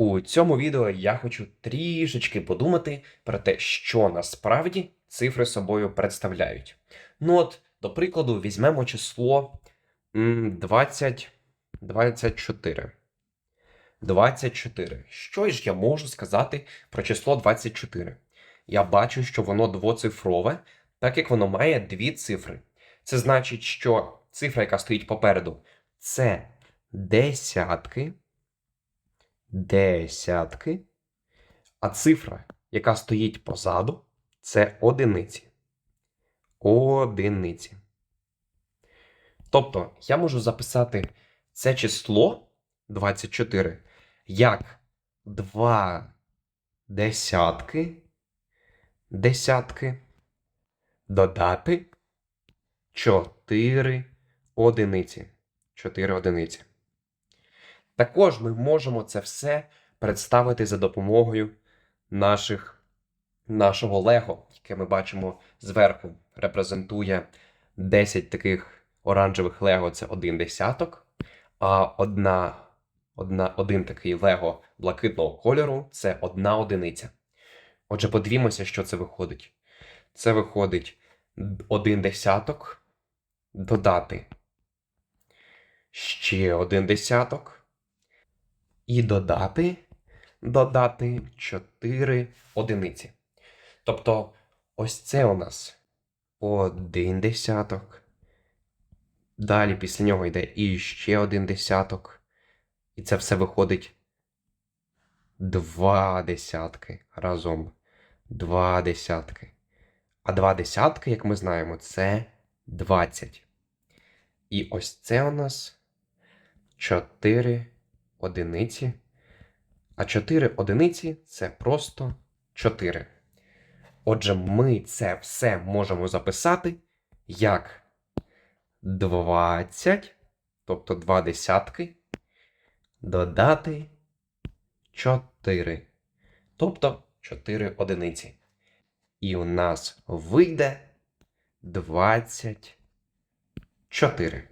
У цьому відео я хочу трішечки подумати про те, що насправді цифри собою представляють. Ну от, до прикладу, візьмемо число 20, 24. 24. Що ж я можу сказати про число 24? Я бачу, що воно двоцифрове, так як воно має дві цифри. Це значить, що цифра, яка стоїть попереду, це десятки, десятки, а цифра, яка стоїть позаду, це одиниці. Одиниці. Тобто, я можу записати це число 24 як два десятки, десятки, додати 4 одиниці. 4 одиниці. Також ми можемо це все представити за допомогою наших, нашого Лего, яке ми бачимо зверху, репрезентує 10 таких оранжевих Лего це один десяток, а одна, одна, один такий Лего блакитного кольору це одна одиниця. Отже, подивімося, що це виходить. Це виходить один десяток додати ще один десяток і додати, додати 4 одиниці. Тобто, ось це у нас один десяток. Далі після нього йде і ще один десяток. І це все виходить два десятки разом. Два десятки. А два десятки, як ми знаємо, це 20. І ось це у нас 4 одиниці. А 4 одиниці це просто 4. Отже, ми це все можемо записати як 20, тобто 2 десятки, додати 4, тобто 4 одиниці. І у нас вийде 24.